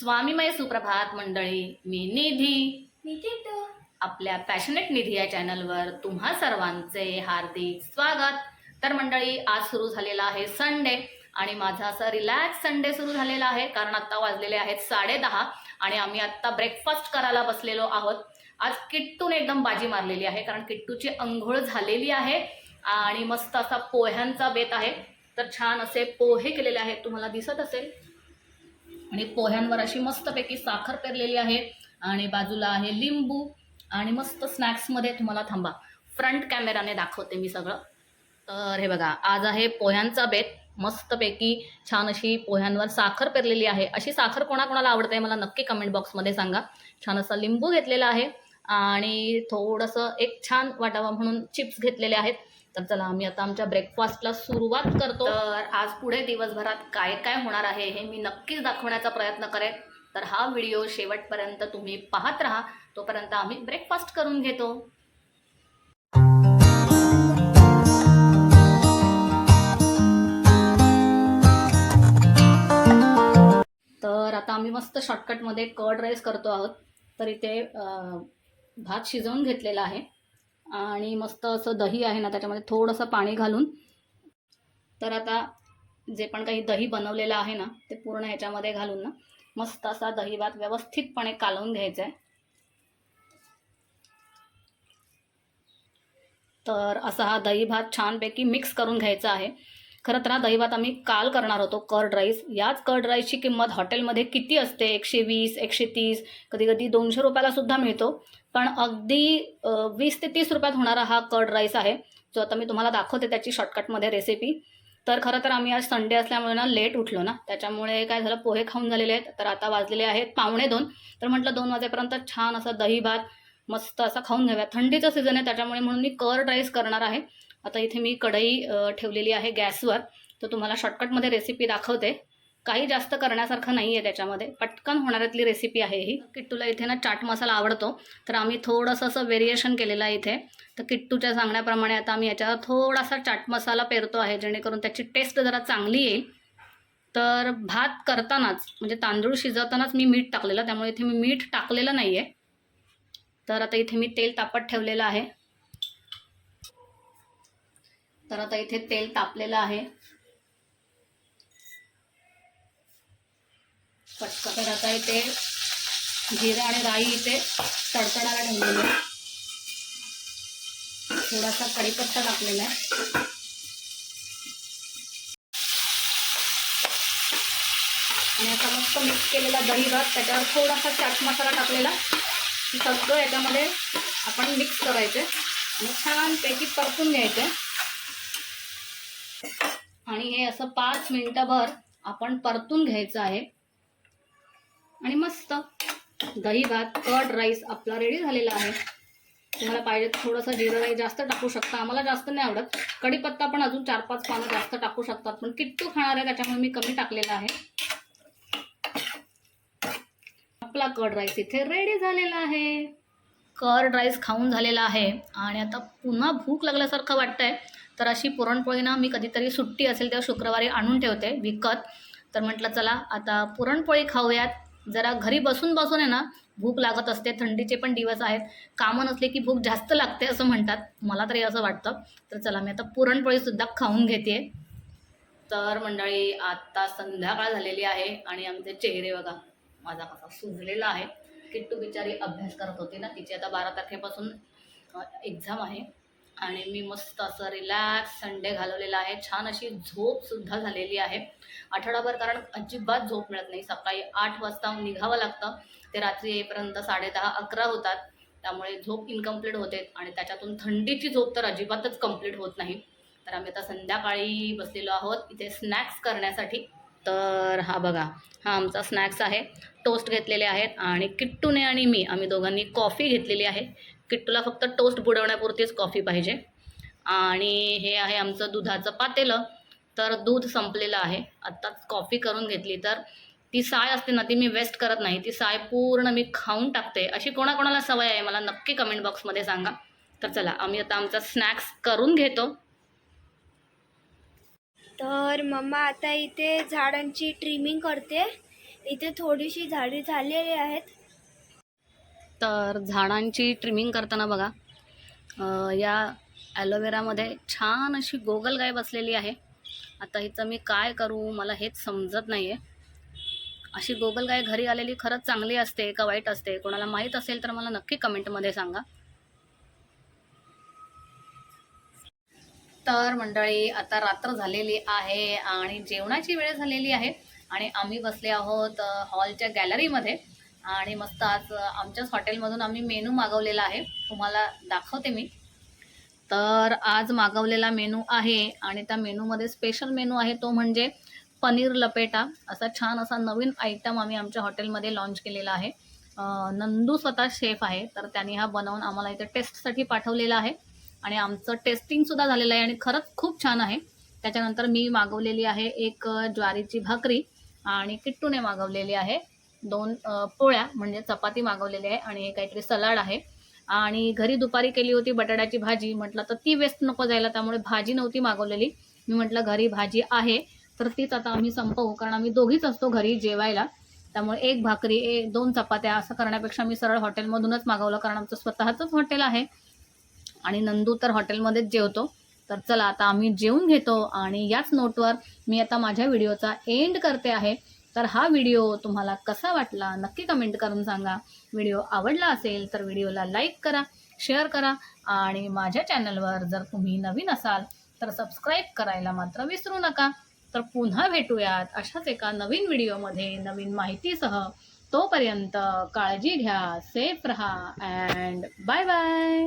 स्वामीमय सुप्रभात मंडळी मी निधी. आपल्या पॅशनेट निधी या चॅनलवर तुम्हा सर्वांचे हार्दिक स्वागत. तर मंडळी आज सुरू झालेला आहे संडे आणि माझा असा रिलॅक्स संडे सुरू झालेला आहे कारण आत्ता वाजलेले आहेत साडेदहा आणि आम्ही आत्ता ब्रेकफास्ट करायला बसलेलो आहोत. आज किट्टूने एकदम बाजी मारलेली आहे कारण किट्टूची अंघोळ झालेली आहे आणि मस्त असा पोह्यांचा बेत आहे. तर छान असे पोहे केलेले आहेत. तुम्हाला दिसत असेल? आणि पोह्यांवर अशी मस्तपैकी साखर पेरलेली आहे. आणि बाजूला आहे लिंबू. आणि मस्त स्नॅक्समध्ये तुम्हाला थांबा. फ्रंट कॅमेराने दाखवते मी सगळं. तर हे बघा आज आहे पोह्यांचा बेत. मस्तपैकी छान अशी पोह्यांवर साखर पेरलेली आहे. अशी साखर कोणाकोणाला आवडते मला नक्की कमेंट बॉक्समध्ये सांगा. छान असा लिंबू घेतलेला आहे. आणि थोडंसं एक छान वाटावा म्हणून चिप्स घेतलेले आहेत. तर चला आम्ही आता आमच्या ब्रेकफास्टला सुरुवात करतो. तर आज पुढे दिवसभरात काय काय होणार आहे हे मी नक्कीच दाखवण्याचा प्रयत्न करेन. तर हा व्हिडिओ शेवटपर्यंत तुम्ही पाहत राहा. तोपर्यंत आम्ही ब्रेकफास्ट करून घेतो. तर आता आम्ही मस्त शॉर्टकटमध्ये कर्ड राईस करतो आहोत. तर इथे भात शिजवून घेतलेला आहे. आणि मस्त असं दही आहे ना त्याच्यामध्ये थोडंसं पाणी घालून. तर आता जे पण काही दही बनवलेलं आहे ना ते पूर्ण ह्याच्यामध्ये घालून ना मस्त असा दही भात व्यवस्थितपणे कालवून घ्यायचा आहे. तर असा हा दही भात छानपैकी मिक्स करून घ्यायचा आहे. खरं तर ना दही आम्ही काल करणार होतो कर्ड राईस याच कर्ड राईसची किंमत हॉटेलमध्ये किती असते? एकशे वीस एकशे तीस कधी कधी दोनशे रुपयाला सुद्धा मिळतो. पण अगदी वीस ते तीस रुपयात होणारा हा कर्ड राईस आहे जो आता मी तुम्हाला दाखवते त्याची शॉर्टकटमध्ये रेसिपी तर खरं तर आम्ही आज संडे असल्यामुळे ना लेट उठलो ना त्याच्यामुळे काय झालं पोहे खाऊन झालेले आहेत तर आता वाजलेले आहेत पावणे दोन. तर म्हटलं दोन वाजेपर्यंत छान असा दही भात मस्त असा खाऊन घ्याव्या थंडीचं सीझन आहे त्याच्यामुळे म्हणून मी कर्ड राईस करणार आहे. आता इथे मी कढई ठेवलेली आहे गॅसवर. तर तुम्हाला शॉर्टकटमध्ये रेसिपी दाखवते. काही जास्त करण्यासारखं नाही आहे त्याच्यामध्ये. पटकन होणाऱ्यातली रेसिपी आहे ही. किट्टूला इथे ना चाट मसाला आवडतो. तर आम्ही थोडंसं असं व्हेरिएशन केलेलं आहे इथे. तर किट्टूच्या सांगण्याप्रमाणे आता आम्ही याच्यावर थोडासा चाट मसाला पेरतो आहे. जेणेकरून त्याची टेस्ट जरा चांगली येईल. तर भात करतानाच म्हणजे तांदूळ शिजवतानाच मी मीठ टाकलेलं. त्यामुळे इथे मी मीठ टाकलेलं नाही आहे तर आता इथे मी तेल तापत ठेवलेलं आहे. तर आता इथे तेल तापलेलं आहे. पटकन आता इथे जिरा आणि राई इथे तडतडायला ठेवलेली आहे. थोडासा कढीपत्ता टाकलेला आहे. आणि आता मस्त मिक्स केलेला दही भात त्याच्यावर थोडासा चाट मसाला टाकलेला. सगळं याच्यामध्ये आपण मिक्स करायचे. आणि छानपैकी परतून घ्यायचे. आणि हे असं पाच मिनिटभर आपण परतून घ्यायचं आहे. आणि मस्त दही भात कर्ड राईस आपला रेडी झालेला आहे. तुम्हाला पाहिजे थोडंसं जिरं राईस जास्त टाकू शकता. आम्हाला जास्त नाही आवडत. कढीपत्ता पण अजून चार पाच पानं जास्त टाकू शकतात. पण किट्टू खाणार आहे त्याच्यामुळे मी कमी टाकलेला आहे. आपला कर्ड राईस इथे रेडी झालेला आहे. कर्ड राईस खाऊन झालेला आहे. आणि आता पुन्हा भूक लागल्यासारखं वाटतंय. तर अशी पुरणपोळी ना मी कधीतरी सुट्टी असेल तेव्हा शुक्रवारी आणून ठेवते विकत. तर म्हटलं चला आता पुरणपोळी खाऊयात. जरा घरी बसून बसून आहे ना भूक लागत असते थंडीचे पण दिवस आहेत. कामं नसले की भूक जास्त लागते असं म्हणतात. मला तरी असं वाटतं. तर चला मी आता पुरणपोळीसुद्धा खाऊन घेते. तर मंडळी आता संध्याकाळ झालेली आहे आणि आमचे चेहरे बघा माझा कसा सुजलेला आहे. किट्टू बिचारी अभ्यास करत होती ना तिची आता बारा तारखेपासून एक्झाम आहे. आणि मी मस्त असं रिलॅक्स संडे घालवलेला आहे. छान अशी झोपसुद्धा झालेली आहे. आठवडाभर कारण अजिबात झोप मिळत नाही. सकाळी आठ वाजता निघावं लागतं. ते रात्री येईपर्यंत साडेदहा अकरा होतात. त्यामुळे झोप इनकम्प्लीट होते आणि त्याच्यातून थंडीची झोप तर अजिबातच कंप्लीट होत नाही. तर आम्ही आता संध्याकाळी बसलेलो आहोत इथे स्नॅक्स करण्यासाठी. तर हा बघा हा आमचा स्नॅक्स आहे. टोस्ट घेतलेले आहेत आणि किट्टूने आणि मी आम्ही दोघांनी कॉफी घेतलेली आहे. किट्टूला फक्त टोस्ट बुडवण्यापुरतीच कॉफी पाहिजे. आणि हे आहे आमचं दुधाचं पातेलं. तर दूध संपलेलं आहे. आत्ताच कॉफी करून घेतली तर ती साय असते ना ती मी वेस्ट करत नाही. ती साय पूर्ण मी खाऊन टाकते. अशी कोणाकोणाला सवय आहे मला नक्की कमेंट बॉक्समध्ये सांगा. तर चला आम्ही आता आमचा स्नॅक्स करून घेतो. तर मम्मा आता इथे झाडांची ट्रिमिंग करते. इथे थोडीशी झाडी झालेली आहेत. तर झाडांची ट्रिमिंग करताना बघा या ॲलोवेरामध्ये छान अशी गोगलगाय बसलेली आहे. आता हिचं मी काय करू मला हेच समजत नाही आहे अशी गोगलगाय घरी आलेली खरंच चांगली असते का वाईट असते? कोणाला माहीत असेल तर मला नक्की कमेंटमध्ये सांगा. तर मंडळी आता रात्र झालेली आहे आणि जेवणाची वेळ झालेली आहे आणि आम्ही बसले आहोत हॉलच्या गॅलरीमध्ये. आणि मस्त आज आमच्याच हॉटेलमधून आम्ही मेनू मागवलेला आहे. तुम्हाला दाखवते मी. तर आज मागवलेला मेनू आहे आणि त्या मेनूमध्ये स्पेशल मेनू आहे तो म्हणजे पनीर लपेटा. असा छान असा नवीन आयटम आम्ही आमच्या हॉटेलमध्ये लॉन्च केलेला आहे. नंदू स्वतः शेफ आहे तर त्यांनी हा बनवून आम्हाला इथे टेस्टसाठी पाठवलेला आहे. आणि आमचं टेस्टिंगसुद्धा झालेलं आहे आणि खरंच खूप छान आहे. त्याच्यानंतर मी मागवलेली आहे एक ज्वारीची भाकरी आणि किट्टूने मागवलेली आहे. दोन पोळ्या म्हणजे चपाती मागवलेली आहे आणि हे काहीतरी सलाड आहे. आणि घरी दुपारी केली होती बटाट्याची भाजी. म्हटलं तर ती वेस्ट नको जायला त्यामुळे भाजी नव्हती मागवलेली. मी म्हटलं घरी भाजी आहे तर तीच आता आम्ही संपवू कारण आम्ही दोघीच असतो घरी जेवायला. त्यामुळे एक भाकरी एक दोन चपात्या असं करण्यापेक्षा मी सरळ हॉटेलमधूनच मागवलं कारण आमचं स्वतःचंच हॉटेल आहे. आणि नंदू तर हॉटेलमध्येच जेवतो. तर चला आता आम्ही जेवून घेतो आणि याच नोटवर मी आता माझ्या व्हिडिओचा एंड करते आहे. तर हा व्हिडिओ तुम्हाला कसा वाटला नक्की कमेंट करून सांगा. व्हिडिओ आवडला असेल तर व्हिडिओला लाईक करा शेअर करा आणि माझ्या चॅनलवर जर तुम्ही नवीन असाल तर सबस्क्राईब करायला मात्र विसरू नका. तर पुन्हा भेटूयात अशाच एका नवीन व्हिडिओमध्ये नवीन माहितीसह. तोपर्यंत काळजी घ्या सेफ रहा अँड बाय बाय.